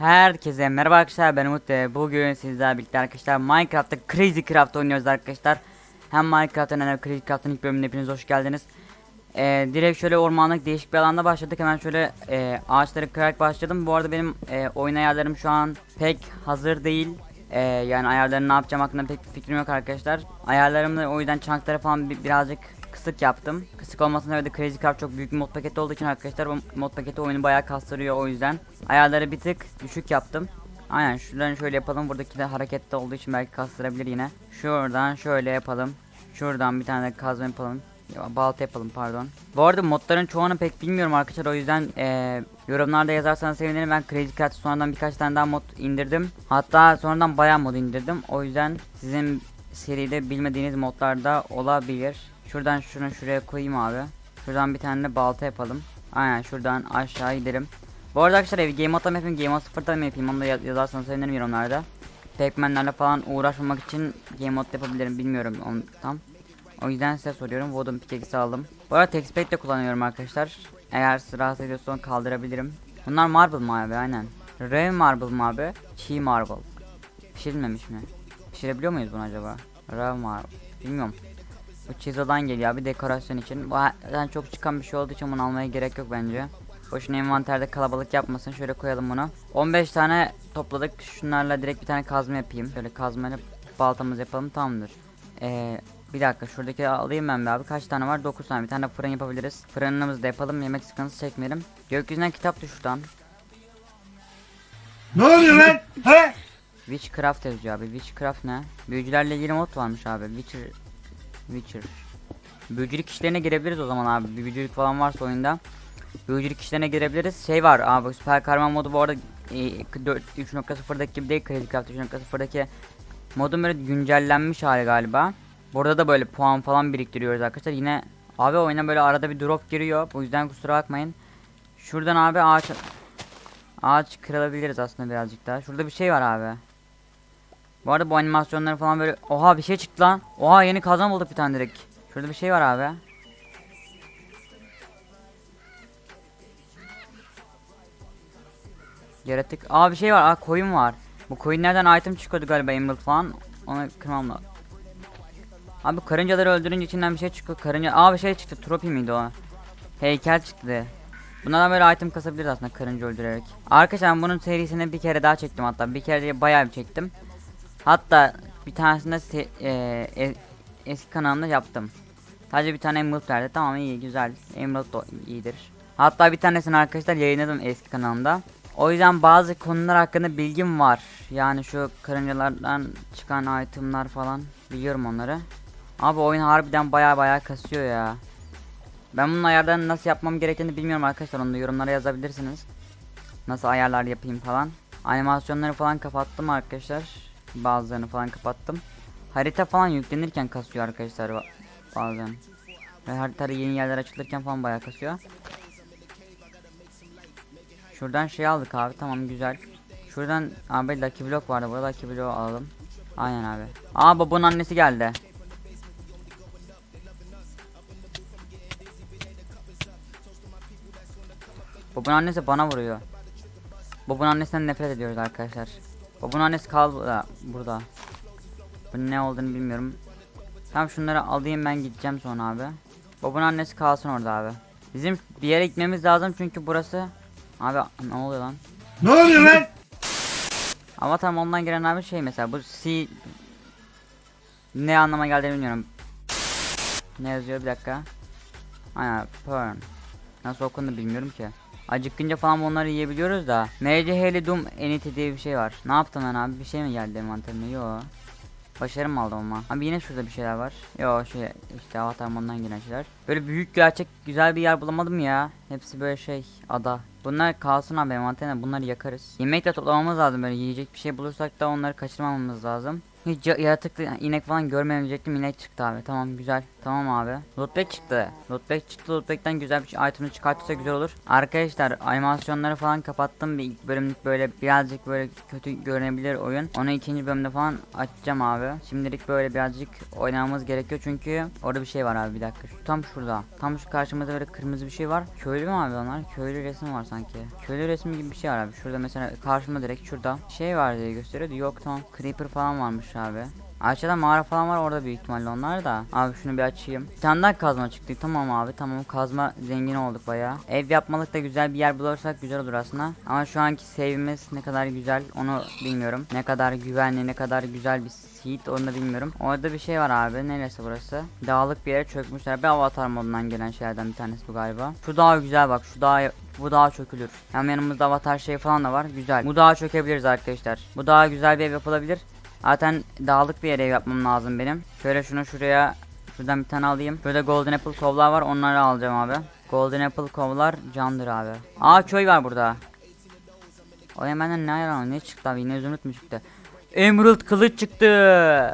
Herkese merhaba arkadaşlar ben Umut bugün sizlerle birlikte arkadaşlar Minecraft'ta Crazy Craft oynuyoruz arkadaşlar. Hem Minecraft'ın hem de Crazy Craft'ın ilk bölümüne hepiniz hoş geldiniz. Ee, Direkt şöyle ormanlık değişik bir alanda başladık hemen şöyle e, ağaçları kırarak başladım. Bu arada benim e, oyun ayarlarım şu an pek hazır değil. Ee, Yani ayarlarını ne yapacağım hakkında pek fikrim yok arkadaşlar. Ayarlarımı o yüzden çankları falan bi- birazcık kısık yaptım. Kısık olmasına ve de Crazy Craft çok büyük bir mod paketi olduğu için arkadaşlar bu mod paketi oyunu bayağı kastırıyor o yüzden. Ayarları bir tık düşük yaptım. Aynen şuradan şöyle yapalım. Buradaki de harekette olduğu için belki kastırabilir yine. Şuradan şöyle yapalım. Şuradan bir tane de kazma yapalım. Ya, balta yapalım pardon. Bu arada modların çoğunu pek bilmiyorum arkadaşlar o yüzden eee, yorumlarda yazarsanız sevinirim. Ben Crazy Craft sonradan birkaç tane daha mod indirdim. Hatta sonradan bayağı mod indirdim. O yüzden sizin seride bilmediğiniz modlar da olabilir. Şuradan şunu şuraya koyayım abi. Şuradan bir tane de balta yapalım. Aynen şuradan aşağı gidelim. Bu arada arkadaşlar evi game mı yapayım game mod sıfırda mı yapayım onu da yaz- yazarsanız sevinirim yorumlarda. Pac-Man'lerle falan uğraşmamak için game mod yapabilirim bilmiyorum onu tam. O yüzden size soruyorum. Wooden pickaxe aldım. Bu arada textpad de kullanıyorum arkadaşlar. Eğer rahatsız ediyorsa kaldırabilirim. Bunlar marble mı abi aynen. Ray marble mı abi? Çiğ marble. Pişirilmemiş mi? Pişirebiliyor muyuz bunu acaba? Raw marble. Bilmiyorum. Bu çizodan geliyor abi dekorasyon için. Bu zaten çok çıkan bir şey olduğu için bunu almaya gerek yok bence. Boşuna envanterde kalabalık yapmasın. Şöyle koyalım bunu. 15 tane topladık. Şunlarla direkt bir tane kazma yapayım. Şöyle kazmayla baltamızı yapalım tamamdır. Ee, bir dakika şuradaki alayım ben abi. Kaç tane var? 9 tane. Bir tane fırın yapabiliriz. Fırınımızı da yapalım. Yemek sıkıntısı çekmeyelim. Gökyüzünden kitap düştü lan. Ne oluyor lan? He? Witchcraft yazıyor abi. Witchcraft ne? Büyücülerle ilgili mod varmış abi. Witcher. Witcher. Büyücülük işlerine girebiliriz o zaman abi. Büyücülük falan varsa oyunda. Büyücülük işlerine girebiliriz. Şey var abi süper kahraman modu bu arada e, 4 3.0'daki gibi değil Crazy Craft 3.0'daki modun böyle güncellenmiş hali galiba. Burada da böyle puan falan biriktiriyoruz arkadaşlar. Yine abi oyuna böyle arada bir drop giriyor. Bu yüzden kusura bakmayın. Şuradan abi ağaç Ağaç kırılabiliriz aslında birazcık daha. Şurada bir şey var abi. Bu arada bu animasyonları falan böyle... Oha bir şey çıktı lan. Oha yeni kazan bulduk bir tane direkt. Şurada bir şey var abi. Yaratık. Aa bir şey var. Aa koyun var. Bu koyunlardan item çıkıyordu galiba emerald falan. Onu kırmam lazım. Abi karıncaları öldürünce içinden bir şey çıkıyor. Karınca... Aa bir şey çıktı. Tropi miydi o? Heykel çıktı. Bunlardan böyle item kasabiliriz aslında karınca öldürerek. Arkadaşlar bunun serisini bir kere daha çektim hatta. Bir kere bayağı bir çektim. Hatta bir tanesinde se- e, e- eski kanalımda yaptım. Sadece bir tane emerald verdi. Tamam iyi güzel. Emerald da iyidir. Hatta bir tanesini arkadaşlar yayınladım eski kanalımda. O yüzden bazı konular hakkında bilgim var. Yani şu karıncalardan çıkan itemlar falan biliyorum onları. Abi oyun harbiden baya baya kasıyor ya. Ben bunun ayarlarını nasıl yapmam gerektiğini bilmiyorum arkadaşlar. Onu da yorumlara yazabilirsiniz. Nasıl ayarlar yapayım falan. Animasyonları falan kapattım arkadaşlar. Bazılarını falan kapattım. Harita falan yüklenirken kasıyor arkadaşlar ba- bazen. Ve haritada yeni yerler açılırken falan bayağı kasıyor. Şuradan şey aldık abi tamam güzel. Şuradan abi Lucky Block vardı burada Lucky Block alalım. Aynen abi. Aa babanın annesi geldi. Babun annesi bana vuruyor. Babun annesinden nefret ediyoruz arkadaşlar. Babun annesi kal burada. burada. Bu ne olduğunu bilmiyorum. Tamam şunları alayım ben gideceğim sonra abi. Babun annesi kalsın orada abi. Bizim bir yere gitmemiz lazım çünkü burası... Abi ne oluyor lan? Ne oluyor lan? Ama tam ondan gelen abi şey mesela bu C... Ne anlama geldiğini bilmiyorum. Ne yazıyor bir dakika. Aynen Pern. Nasıl okundu bilmiyorum ki. Acıkınca falan bunları yiyebiliyoruz da. MCH'li Doom Entity diye bir şey var. Ne yaptım ben abi? Bir şey mi geldi envanterime? Yo. Başarım aldım ama? Abi yine şurada bir şeyler var. Yo şey işte avatar ondan gelen şeyler. Böyle büyük gerçek güzel bir yer bulamadım ya. Hepsi böyle şey ada. Bunlar kalsın abi envanterine bunları yakarız. Yemek de toplamamız lazım böyle yiyecek bir şey bulursak da onları kaçırmamamız lazım. Hiç ya- yaratıklı inek falan görmeyecektim. İnek çıktı abi. Tamam güzel. Tamam abi. Lootback çıktı. Lootback çıktı. Lootback'ten güzel bir item'ı çıkartırsa güzel olur. Arkadaşlar animasyonları falan kapattım. Bir ilk bölümlük böyle birazcık böyle kötü görünebilir oyun. Onu ikinci bölümde falan açacağım abi. Şimdilik böyle birazcık oynamamız gerekiyor. Çünkü orada bir şey var abi bir dakika. Tam şurada. Tam şu karşımızda böyle kırmızı bir şey var. Köylü mü abi onlar? Köylü resim var sanki. Köylü resmi gibi bir şey var abi. Şurada mesela karşıma direkt şurada şey var diye gösteriyordu. Yok tamam. Creeper falan varmış abi Aşağıda mağara falan var orada büyük ihtimalle onlar da. Abi şunu bir açayım. Bir tane daha kazma çıktı. Tamam abi tamam kazma zengin olduk baya. Ev yapmalık da güzel bir yer bulursak güzel olur aslında. Ama şu anki save'imiz ne kadar güzel onu bilmiyorum. Ne kadar güvenli ne kadar güzel bir seed onu da bilmiyorum. Orada bir şey var abi. Neresi burası? Dağlık bir yere çökmüşler. Bir avatar modundan gelen şeylerden bir tanesi bu galiba. Şu dağ güzel bak. Şu dağ bu dağ çökülür. Hem yanımızda avatar şey falan da var. Güzel. Bu dağa çökebiliriz arkadaşlar. Bu dağa güzel bir ev yapılabilir. Zaten dağlık bir yere yapmam lazım benim. Şöyle şunu şuraya şuradan bir tane alayım. Şurada golden apple kovlar var. Onları alacağım abi. Golden apple kovlar candır abi. Aa köy var burada. O benden ne yaran ne çıktı abi yine zümrüt mü çıktı? Emerald kılıç çıktı.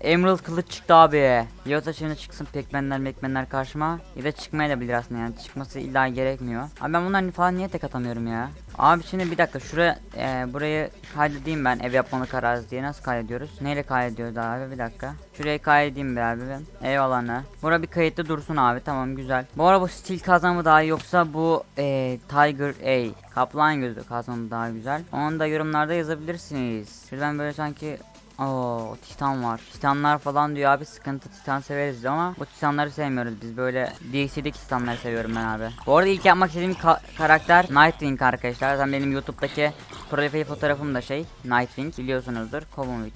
Emerald kılıç çıktı abi. Yoksa şimdi çıksın pekmenler mekmenler karşıma. Ya da çıkmaya bilir aslında yani çıkması illa gerekmiyor. Abi ben bunların falan niye tek atamıyorum ya? Abi şimdi bir dakika şuraya e, burayı kaydedeyim ben ev yapmalık arazi diye nasıl kaydediyoruz? Neyle kaydediyoruz abi bir dakika. Şurayı kaydedeyim bir abi ben. Ev alanı. Bura bir kayıtlı dursun abi tamam güzel. Bu araba bu stil kazanımı daha iyi yoksa bu e, Tiger A kaplan gözü kazanımı daha güzel. Onu da yorumlarda yazabilirsiniz. Şuradan böyle sanki Oo titan var. Titanlar falan diyor abi sıkıntı titan severiz ama bu titanları sevmiyoruz biz böyle DC'deki titanları seviyorum ben abi. Bu arada ilk yapmak istediğim ka- karakter Nightwing arkadaşlar. Zaten benim YouTube'daki profil fotoğrafım da şey Nightwing biliyorsunuzdur. Kovovic.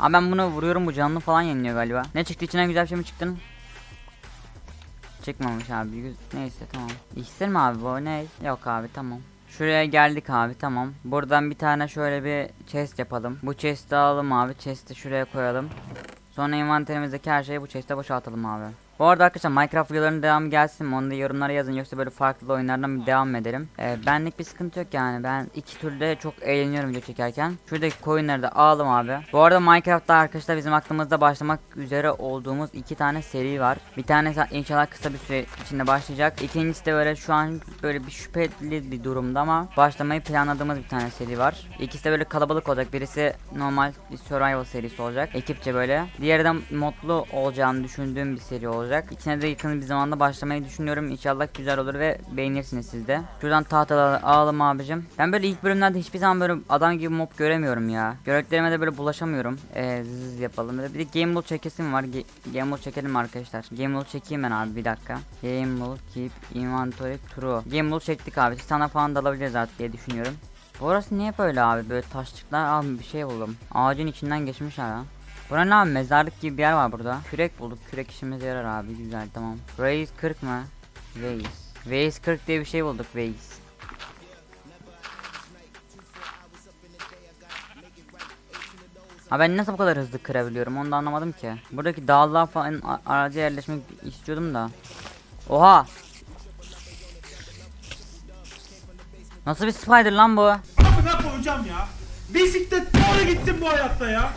Abi ben bunu vuruyorum bu canlı falan yeniliyor galiba. Ne çıktı içine güzel bir şey mi çıktın? Çıkmamış abi. Neyse tamam. İksir mi abi bu ne? Yok abi tamam. Şuraya geldik abi tamam. Buradan bir tane şöyle bir chest yapalım. Bu chest'i alalım abi. Chest'i şuraya koyalım. Sonra envanterimizdeki her şeyi bu chest'e boşaltalım abi. Bu arada arkadaşlar Minecraft videolarının devamı gelsin mi? Onu da yorumlara yazın yoksa böyle farklı oyunlardan bir devam edelim. Ee, benlik bir sıkıntı yok yani. Ben iki türlü çok eğleniyorum video çekerken. Şuradaki coinleri de alalım abi. Bu arada Minecraft'ta arkadaşlar bizim aklımızda başlamak üzere olduğumuz iki tane seri var. Bir tanesi inşallah kısa bir süre içinde başlayacak. İkincisi de böyle şu an böyle bir şüpheli bir durumda ama başlamayı planladığımız bir tane seri var. İkisi de böyle kalabalık olacak. Birisi normal bir survival serisi olacak. Ekipçe böyle. Diğeri de modlu olacağını düşündüğüm bir seri olacak. İkisine de yakın bir zamanda başlamayı düşünüyorum. İnşallah güzel olur ve beğenirsiniz siz de. Şuradan tahtaları alalım abicim. Ben böyle ilk bölümlerde hiçbir zaman böyle adam gibi mob göremiyorum ya. Göreklerime de böyle bulaşamıyorum. Ee, zzz yapalım. Bir de game mode çekesim var. Ge game mode çekelim arkadaşlar. Game mode çekeyim ben abi bir dakika. Game mode keep inventory true. Game mode çektik abi. Sana falan da alabiliriz artık diye düşünüyorum. Burası niye böyle abi? Böyle taşlıklar abi bir şey buldum. Ağacın içinden geçmiş ha. Bura ne abi mezarlık gibi bir yer var burada. Kürek bulduk. Kürek işimize yarar abi. Güzel tamam. Raise 40 mı? Raise. Raise 40 diye bir şey bulduk. Raise. Ha ben nasıl bu kadar hızlı kırabiliyorum onu da anlamadım ki. Buradaki dağlığa falan araca yerleşmek istiyordum da. Oha! Nasıl bir spider lan bu? Amına koyacağım ya. Bisiklet doğru gitsin bu hayatta ya.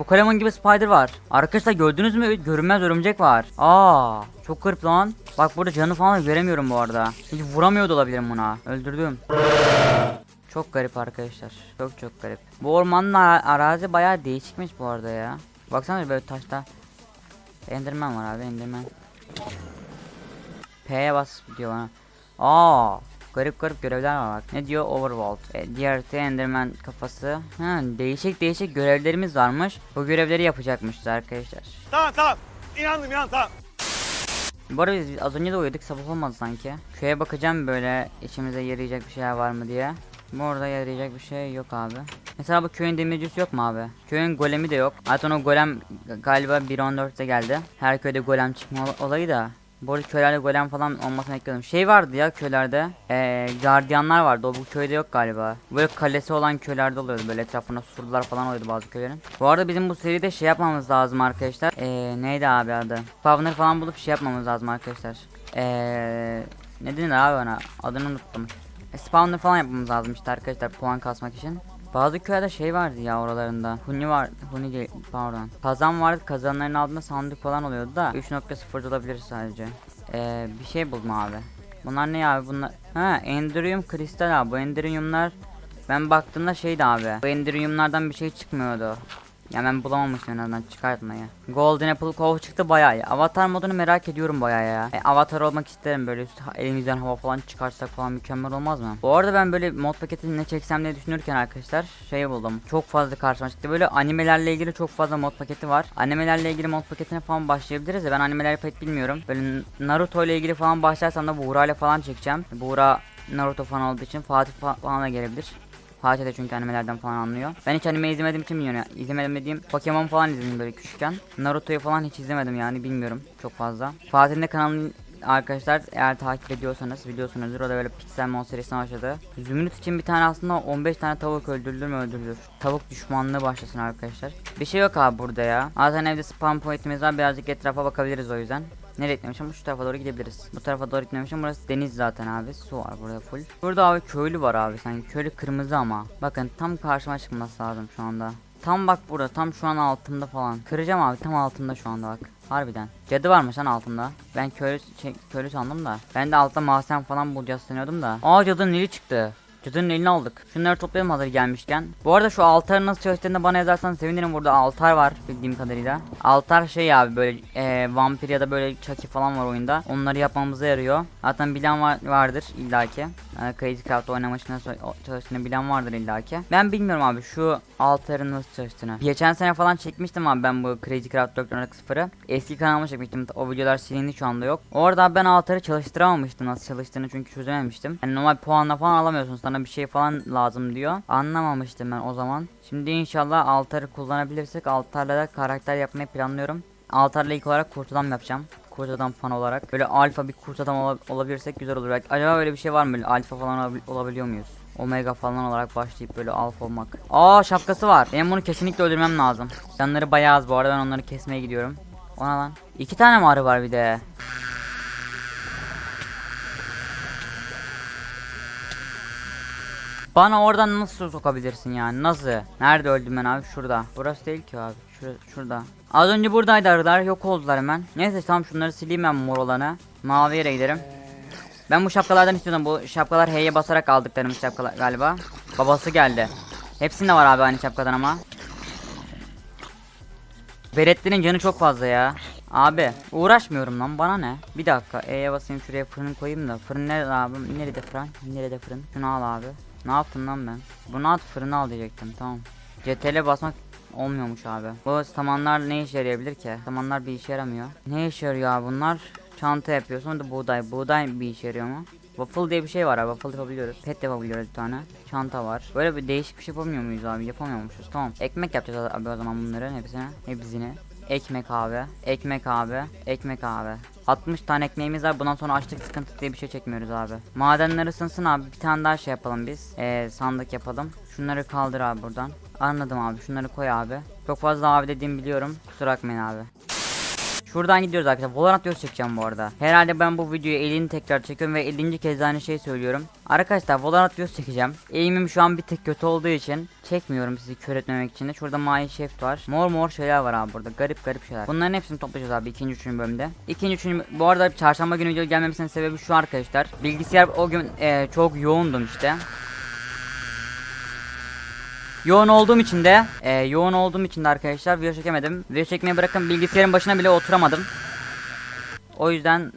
Bu kalemun gibi spider var. Arkadaşlar gördünüz mü? Görünmez örümcek var. Aa, çok garip lan. Bak burada canı falan göremiyorum bu arada. Hiç vuramıyor da olabilirim buna. Öldürdüm. Çok garip arkadaşlar. Çok çok garip. Bu ormanın ara- arazi bayağı değişikmiş bu arada ya. Baksana böyle taşta. Enderman var abi Enderman. P'ye bas diyor bana. Aa, garip garip görevler var bak. Ne diyor? Overworld. E, diğer de Enderman kafası. Ha, değişik değişik görevlerimiz varmış. Bu görevleri yapacakmışız arkadaşlar. Tamam tamam. İnandım inan tamam. Bu arada biz az önce de uyuduk sabah olmadı sanki. Köye bakacağım böyle içimize yarayacak bir şeyler var mı diye. Bu arada yarayacak bir şey yok abi. Mesela bu köyün demircisi yok mu abi? Köyün golemi de yok. Zaten o golem galiba 1.14'te geldi. Her köyde golem çıkma ol- olayı da. Bu arada köylerde golem falan olmasını bekliyorum. Şey vardı ya köylerde. Eee gardiyanlar vardı. O bu köyde yok galiba. Böyle kalesi olan köylerde oluyordu. Böyle etrafına surlar falan oluyordu bazı köylerin. Bu arada bizim bu seride şey yapmamız lazım arkadaşlar. Eee neydi abi adı? Spawner falan bulup şey yapmamız lazım arkadaşlar. Eee ne denir abi ona? Adını unuttum. E, spawner falan yapmamız lazım işte arkadaşlar puan kasmak için. Bazı köylerde şey vardı ya oralarında. Huni var, Huni pardon. Kazan vardı, kazanların altında sandık falan oluyordu da 3.0 olabilir sadece. Ee, bir şey buldum abi. Bunlar ne abi bunlar? Ha, Enderium kristal abi. Bu Enderiumlar ben baktığımda şeydi abi. Bu Enderiumlardan bir şey çıkmıyordu. Ya ben bulamamıştım en azından çıkartmayı. Golden Apple Cove çıktı bayağı iyi. Avatar modunu merak ediyorum bayağı ya. E, avatar olmak isterim böyle elimizden hava falan çıkarsak falan mükemmel olmaz mı? Bu arada ben böyle mod paketini ne çeksem diye düşünürken arkadaşlar şey buldum. Çok fazla karşıma çıktı. Böyle animelerle ilgili çok fazla mod paketi var. Animelerle ilgili mod paketine falan başlayabiliriz de ben animeleri pek bilmiyorum. Böyle Naruto ile ilgili falan başlarsam da Buğra ile falan çekeceğim. Buğra Naruto falan olduğu için Fatih fa- falan da gelebilir. Fatih de çünkü animelerden falan anlıyor. Ben hiç anime izlemediğim için bilmiyorum. ya. İzlemedim dediğim Pokemon falan izledim böyle küçükken. Naruto'yu falan hiç izlemedim yani bilmiyorum çok fazla. Fatih'in de kanalını arkadaşlar eğer takip ediyorsanız biliyorsunuzdur o da böyle Pixel Mon serisine başladı. Zümrüt için bir tane aslında 15 tane tavuk öldürülür mü öldürülür. Tavuk düşmanlığı başlasın arkadaşlar. Bir şey yok abi burada ya. Zaten evde spam pointimiz var birazcık etrafa bakabiliriz o yüzden. Nereye gitmemişim? Şu tarafa doğru gidebiliriz. Bu tarafa doğru gitmemişim. Burası deniz zaten abi. Su var burada full. Burada abi köylü var abi sanki. Köylü kırmızı ama. Bakın tam karşıma çıkması lazım şu anda. Tam bak burada. Tam şu an altımda falan. Kıracağım abi. Tam altımda şu anda bak. Harbiden. Cadı varmış lan altımda. Ben köylü, şey, köylü sandım da. Ben de altta mahzen falan bulacağız sanıyordum da. Aa cadının eli çıktı. Cadının elini aldık. Şunları toplayalım hazır gelmişken. Bu arada şu altarın nasıl çalıştığını bana yazarsan sevinirim. Burada altar var bildiğim kadarıyla. Altar şey abi böyle e, vampir ya da böyle çaki falan var oyunda. Onları yapmamıza yarıyor. Zaten bilen var, vardır illaki. E, Crazy Craft oynamasına çalıştığını bilen vardır illaki. Ben bilmiyorum abi şu altarın nasıl çalıştığını. Geçen sene falan çekmiştim abi ben bu Crazy Craft 4.0'ı. Eski kanalıma çekmiştim. O videolar silindi şu anda yok. Orada ben altarı çalıştıramamıştım nasıl çalıştığını çünkü çözememiştim. Yani normal puanla falan alamıyorsun. Sana bir şey falan lazım diyor. Anlamamıştım ben o zaman. Şimdi inşallah altarı kullanabilirsek altarla da karakter yapmayı planlıyorum. Altarla ilk olarak kurt adam yapacağım. Kurt adam fan olarak. Böyle alfa bir kurt adam ola- olabilirsek güzel olur. Acaba öyle bir şey var mı? Böyle alfa falan olabil- olabiliyor muyuz? Omega falan olarak başlayıp böyle alfa olmak. Aa şapkası var. Benim bunu kesinlikle öldürmem lazım. Canları bayağı az bu arada ben onları kesmeye gidiyorum. Ona lan. İki tane mi arı var bir de? Bana oradan nasıl sokabilirsin yani? Nasıl? Nerede öldüm ben abi? Şurada. Burası değil ki abi. Şurada. şurada. Az önce buradaydı. Yok oldular hemen. Neyse tamam şunları sileyim ben mor olanı. Mavi yere giderim. Ben bu şapkalardan istiyordum. Bu şapkalar H'ye basarak aldıklarım şapkalar galiba. Babası geldi. Hepsinde var abi aynı şapkadan ama. Beretlerin canı çok fazla ya. Abi uğraşmıyorum lan bana ne? Bir dakika E'ye basayım şuraya fırını koyayım da. Fırın nerede abi? Nerede fırın? Nerede fırın? Şunu al abi. Ne yaptım lan ben? Bunu at fırını al diyecektim tamam. CTRL basmak olmuyormuş abi. Bu samanlar ne işe yarayabilir ki? Samanlar bir işe yaramıyor. Ne işe yarıyor abi bunlar? Çanta yapıyorsun da buğday. Buğday bir işe yarıyor mu? Waffle diye bir şey var abi. Waffle yapabiliyoruz. Pet yapabiliyoruz bir tane. Çanta var. Böyle bir değişik bir şey yapamıyor muyuz abi? Yapamıyormuşuz. Tamam. Ekmek yapacağız abi o zaman bunların hepsine. Hepsini. Ekmek abi. Ekmek abi. Ekmek abi. 60 tane ekmeğimiz var. Bundan sonra açlık sıkıntı diye bir şey çekmiyoruz abi. Madenler ısınsın abi. Bir tane daha şey yapalım biz. Ee, sandık yapalım. Şunları kaldır abi buradan. Anladım abi. Şunları koy abi. Çok fazla abi dediğimi biliyorum. Kusura bakmayın abi. Şuradan gidiyoruz arkadaşlar. Valorant videosu çekeceğim bu arada. Herhalde ben bu videoyu 50'ni tekrar çekiyorum ve 50. kez aynı şeyi söylüyorum. Arkadaşlar Valorant videosu çekeceğim. Eğimim şu an bir tık kötü olduğu için çekmiyorum sizi kör etmemek için de. Şurada My Chef var. Mor mor şeyler var abi burada. Garip garip şeyler. Bunların hepsini toplayacağız abi ikinci üçüncü bölümde. İkinci üçüncü bu arada çarşamba günü video gelmemesinin sebebi şu arkadaşlar. Bilgisayar o gün e, çok yoğundum işte. Yoğun olduğum için de e, yoğun olduğum için de arkadaşlar video çekemedim. Video çekmeyi bırakın bilgisayarın başına bile oturamadım. O yüzden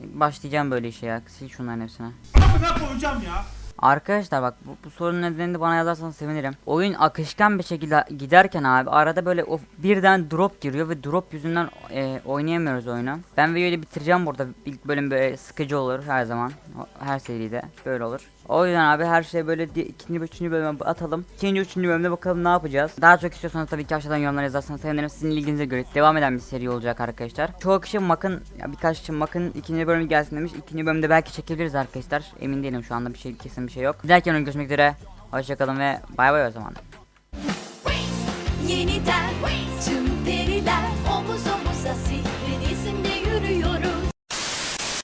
başlayacağım böyle işe ya. Sil şunların hepsine. Amına koyacağım ya. Arkadaşlar bak bu, bu sorunun nedenini de bana yazarsanız sevinirim. Oyun akışkan bir şekilde giderken abi arada böyle o birden drop giriyor ve drop yüzünden e, oynayamıyoruz oyunu. Ben videoyu bitireceğim burada. İlk bölüm böyle sıkıcı olur her zaman. Her seride böyle olur. O yüzden abi her şey böyle di- ikinci üçüncü bölüme atalım. İkinci üçüncü bölümde bakalım ne yapacağız. Daha çok istiyorsanız tabii ki aşağıdan yorumlar yazarsanız sevinirim. Sizin ilginize göre devam eden bir seri olacak arkadaşlar. Çoğu kişi Mak'ın birkaç kişi Mak'ın ikinci bölümü gelsin demiş. İkinci bölümde belki çekebiliriz arkadaşlar. Emin değilim şu anda bir şey kesin bir şey yok. Bölümde görüşmek üzere. Hoşçakalın ve bay bay o zaman. yeniden